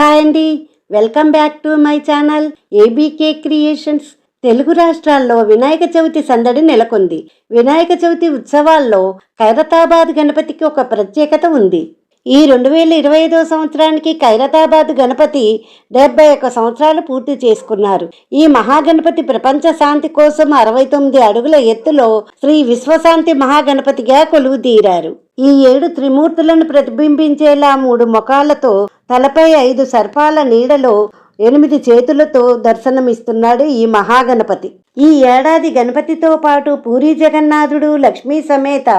Hi అండి. Welcome back to my channel ABK creations. Telugu రాష్ట్రాల్లో వినాయక చవితి సందడి నెలకొంది. వినాయక చవితి ఉత్సవాల్లో ఖైరతాబాద్ గణపతికి ఒక ప్రత్యేకత ఉంది. ఈ రెండు వేల ఇరవై ఐదో సంవత్సరానికి ఖైరతాబాద్ గణపతి డెబ్బై ఒక్క సంవత్సరాలు పూర్తి చేసుకున్నారు. ఈ మహాగణపతి ప్రపంచ శాంతి కోసం అరవై తొమ్మిది అడుగుల ఎత్తులో శ్రీ విశ్వశాంతి మహాగణపతిగా కొలువు తీరారు ఈ ఏడు త్రిమూర్తులను ప్రతిబింబించేలా మూడు ముఖాలతో తలపై ఐదు సర్పాల నీడలో ఎనిమిది చేతులతో దర్శనమిస్తున్నాడు ఈ మహాగణపతి. ఈ ఏడాది గణపతితో పాటు పూరి జగన్నాథుడు లక్ష్మీ సమేత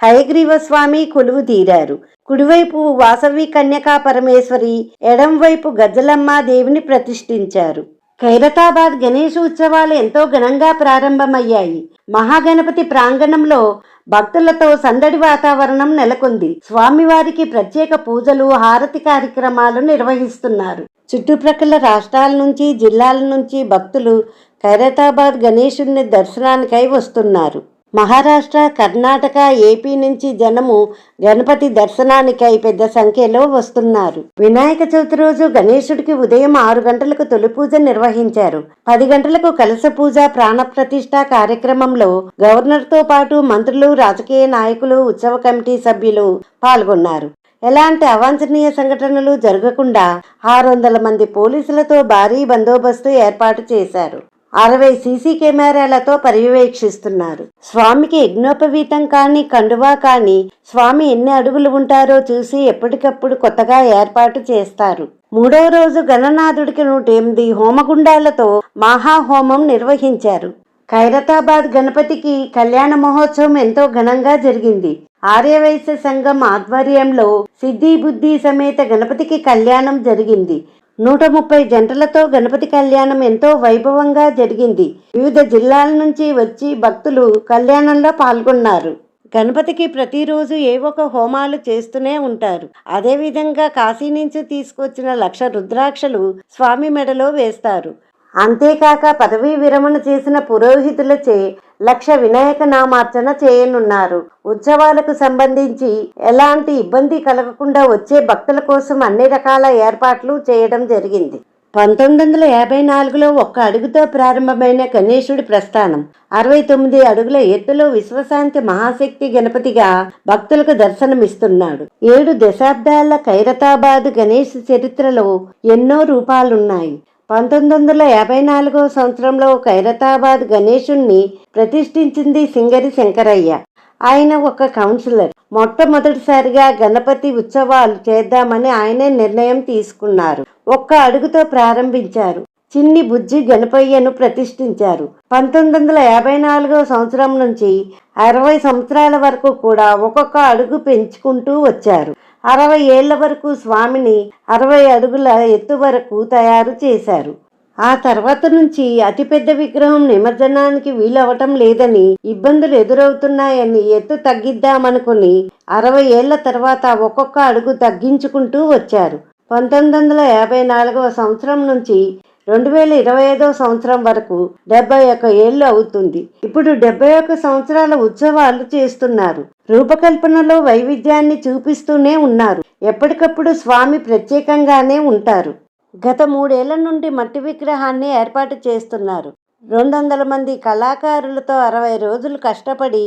హయగ్రీవస్వామి కొలువు తీరారు. కుడివైపు వాసవి కన్యకా పరమేశ్వరి ఎడంవైపు గజ్జలమ్మ దేవిని ప్రతిష్ఠించారు. ఖైరతాబాద్ గణేష్ ఉత్సవాలు ఎంతో ఘనంగా ప్రారంభమయ్యాయి. మహాగణపతి ప్రాంగణంలో భక్తులతో సందడి వాతావరణం నెలకొంది. స్వామివారికి ప్రత్యేక పూజలు హారతి కార్యక్రమాలు నిర్వహిస్తున్నారు. చుట్టుప్రక్కల రాష్ట్రాల నుంచి జిల్లాల నుంచి భక్తులు ఖైరతాబాద్ గణేశుని దర్శనానికై వస్తున్నారు. మహారాష్ట్ర కర్ణాటక ఏపీ నుంచి జనము గణపతి దర్శనానికై పెద్ద సంఖ్యలో వస్తున్నారు. వినాయక చవితి రోజు గణేశుడికి ఉదయం ఆరు గంటలకు తొలి పూజ నిర్వహించారు. పది గంటలకు కలశ పూజ ప్రాణ ప్రతిష్ఠ కార్యక్రమంలో గవర్నర్తో పాటు మంత్రులు రాజకీయ నాయకులు ఉత్సవ కమిటీ సభ్యులు పాల్గొన్నారు. ఎలాంటి అవాంఛనీయ సంఘటనలు జరగకుండా ఆరు వందల మంది పోలీసులతో భారీ బందోబస్తు ఏర్పాటు చేశారు. అరవై సీసీ కెమెరాలతో పర్యవేక్షిస్తున్నారు. స్వామికి యజ్ఞోపవీతం కానీ కండువా కానీ స్వామి ఎన్ని అడుగులు ఉంటారో చూసి ఎప్పటికప్పుడు కొత్తగా ఏర్పాటు చేస్తారు. మూడవ రోజు గణనాథుడికి నూట ఎనిమిది హోమగుండాలతో మహాహోమం నిర్వహించారు. ఖైరతాబాద్ గణపతికి కళ్యాణ మహోత్సవం ఎంతో ఘనంగా జరిగింది. ఆర్యవైశ్య సంఘం ఆధ్వర్యంలో సిద్ధి బుద్ధి సమేత గణపతికి కళ్యాణం జరిగింది. నూట ముప్పై జంటలతో గణపతి కళ్యాణం ఎంతో వైభవంగా జరిగింది. వివిధ జిల్లాల నుంచి వచ్చి భక్తులు కళ్యాణంలో పాల్గొన్నారు. గణపతికి ప్రతిరోజు ఏ ఒక హోమాలు చేస్తూనే ఉంటారు. అదేవిధంగా కాశీ నుంచి తీసుకొచ్చిన లక్ష రుద్రాక్షలు స్వామి మెడలో వేస్తారు. అంతేకాక పదవీ విరమణ చేసిన పురోహితులచే లక్ష వినాయక నామార్చన చేయనున్నారు. ఉత్సవాలకు సంబంధించి ఎలాంటి ఇబ్బంది కలగకుండా వచ్చే భక్తుల కోసం అన్ని రకాల ఏర్పాట్లు చేయడం జరిగింది. పంతొమ్మిది వందల యాభై నాలుగులో ఒక్క అడుగుతో ప్రారంభమైన గణేశుడి ప్రస్థానం అరవై తొమ్మిది అడుగుల ఎత్తులో విశ్వశాంతి మహాశక్తి గణపతిగా భక్తులకు దర్శనమిస్తున్నాడు. ఏడు దశాబ్దాల ఖైరతాబాద్ గణేష్ చరిత్రలో ఎన్నో రూపాలున్నాయి. పంతొమ్మిది వందల యాభై నాలుగో సంవత్సరంలో ఖైరతాబాద్ గణేశుణ్ణి ప్రతిష్ఠించింది సింగరి శంకరయ్య. ఆయన ఒక కౌన్సిలర్. మొట్టమొదటిసారిగా గణపతి ఉత్సవాలు చేద్దామని ఆయనే నిర్ణయం తీసుకున్నారు. ఒక్క అడుగుతో ప్రారంభించారు. చిన్ని బుజ్జి గణపయ్యను ప్రతిష్ఠించారు. పంతొమ్మిది వందల యాభై నాలుగో సంవత్సరం నుంచి అరవై సంవత్సరాల వరకు కూడా ఒక్కొక్క అడుగు పెంచుకుంటూ వచ్చారు. అరవై ఏళ్ళ వరకు స్వామిని అరవై అడుగుల ఎత్తు వరకు తయారు చేశారు. ఆ తర్వాత నుంచి అతిపెద్ద విగ్రహం నిమజ్జనానికి వీలవటం లేదని ఇబ్బందులు ఎదురవుతున్నాయని ఎత్తు తగ్గిద్దామనుకుని అరవై ఏళ్ళ తర్వాత ఒక్కొక్క అడుగు తగ్గించుకుంటూ వచ్చారు. పంతొమ్మిది వందల యాభై నాలుగవ సంవత్సరం నుంచి రెండు వేల ఇరవై ఐదవ సంవత్సరం వరకు డెబ్బై ఒక్క ఏళ్ళు అవుతుంది. ఇప్పుడు డెబ్బై ఒక్క సంవత్సరాల ఉత్సవాలు చేస్తున్నారు. రూపకల్పనలో వైవిధ్యాన్ని చూపిస్తూనే ఉన్నారు. ఎప్పటికప్పుడు స్వామి ప్రత్యేకంగానే ఉంటారు. గత మూడేళ్ళ నుండి మట్టి విగ్రహాన్ని ఏర్పాటు చేస్తున్నారు. రెండు వందల మంది కళాకారులతో అరవై రోజులు కష్టపడి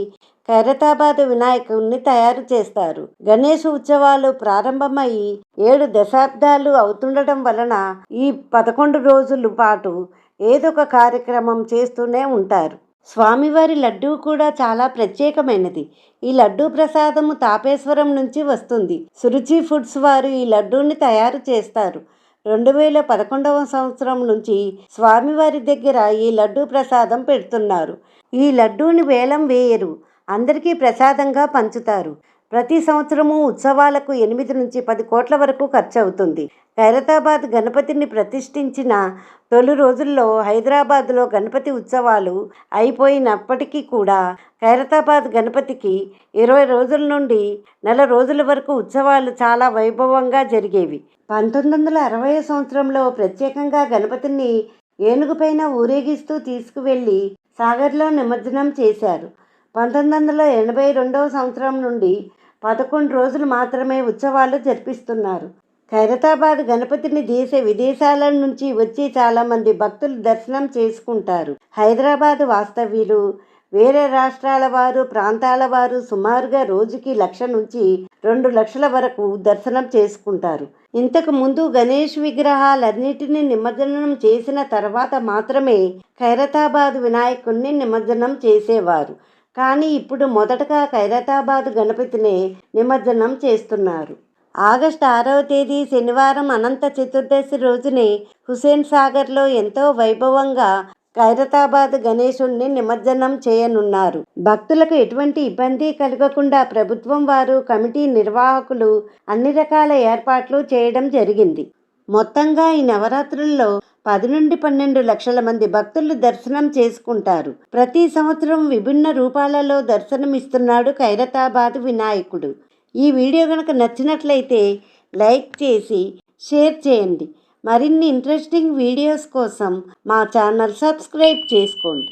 ఖైరతాబాద్ వినాయకుడిని తయారు చేస్తారు. గణేష్ ఉత్సవాలు ప్రారంభమయ్యి ఏడు దశాబ్దాలు అవుతుండటం వలన ఈ పదకొండు రోజుల పాటు ఏదో ఒక కార్యక్రమం చేస్తూనే ఉంటారు. స్వామివారి లడ్డూ కూడా చాలా ప్రత్యేకమైనది. ఈ లడ్డూ ప్రసాదము తాపేశ్వరం నుంచి వస్తుంది. సురుచి ఫుడ్స్ వారు ఈ లడ్డూని తయారు చేస్తారు. రెండు వేల పదకొండవ సంవత్సరం నుంచి స్వామివారి దగ్గర ఈ లడ్డూ ప్రసాదం పెడుతున్నారు. ఈ లడ్డూని వేలం వేయరు. అందరికీ ప్రసాదంగా పంచుతారు. ప్రతి సంవత్సరము ఉత్సవాలకు ఎనిమిది నుంచి పది కోట్ల వరకు ఖర్చు అవుతుంది ఖైరతాబాద్ గణపతిని ప్రతిష్ఠించిన తొలి రోజుల్లో హైదరాబాద్లో గణపతి ఉత్సవాలు అయిపోయినప్పటికీ కూడా ఖైరతాబాద్ గణపతికి ఇరవై రోజుల నుండి నెల రోజుల వరకు ఉత్సవాలు చాలా వైభవంగా జరిగేవి. పంతొమ్మిది వందల అరవై సంవత్సరంలో ప్రత్యేకంగా గణపతిని ఏనుగుపైన ఊరేగిస్తూ తీసుకువెళ్ళి సాగర్లో నిమజ్జనం చేశారు. పంతొమ్మిది వందల ఎనభై రెండవ సంవత్సరం నుండి పదకొండు రోజులు మాత్రమే ఉత్సవాలు జరిపిస్తున్నారు. ఖైరతాబాద్ గణపతిని దేశ విదేశాల నుంచి వచ్చి చాలామంది భక్తులు దర్శనం చేసుకుంటారు. హైదరాబాద్ వాస్తవ్యులు వేరే రాష్ట్రాల వారు ప్రాంతాల వారు సుమారుగా రోజుకి లక్ష నుంచి రెండు లక్షల వరకు దర్శనం చేసుకుంటారు. ఇంతకు ముందు గణేష్ విగ్రహాలన్నిటినీ నిమజ్జనం చేసిన తర్వాత మాత్రమే ఖైరతాబాద్ వినాయకుణ్ణి నిమజ్జనం చేసేవారు. కానీ ఇప్పుడు మొదటగా ఖైరతాబాద్ గణపతిని నిమజ్జనం చేస్తున్నారు. ఆగస్టు ఆరవ తేదీ శనివారం అనంత చతుర్దశి రోజునే హుసేన్ సాగర్లో ఎంతో వైభవంగా ఖైరతాబాద్ గణేశుణ్ణి నిమజ్జనం చేయనున్నారు. భక్తులకు ఎటువంటి ఇబ్బంది కలగకుండా ప్రభుత్వం వారు కమిటీ నిర్వాహకులు అన్ని రకాల ఏర్పాట్లు చేయడం జరిగింది. మొత్తంగా ఈ నవరాత్రుల్లో పది నుండి పన్నెండు లక్షల మంది భక్తులు దర్శనం చేసుకుంటారు. ప్రతి సంవత్సరం విభిన్న రూపాలలో దర్శనమిస్తున్నాడు ఖైరతాబాద్ వినాయకుడు. ఈ వీడియో కనుక నచ్చినట్లయితే లైక్ చేసి షేర్ చేయండి. మరిన్ని ఇంట్రెస్టింగ్ వీడియోస్ కోసం మా ఛానల్ సబ్స్క్రైబ్ చేసుకోండి.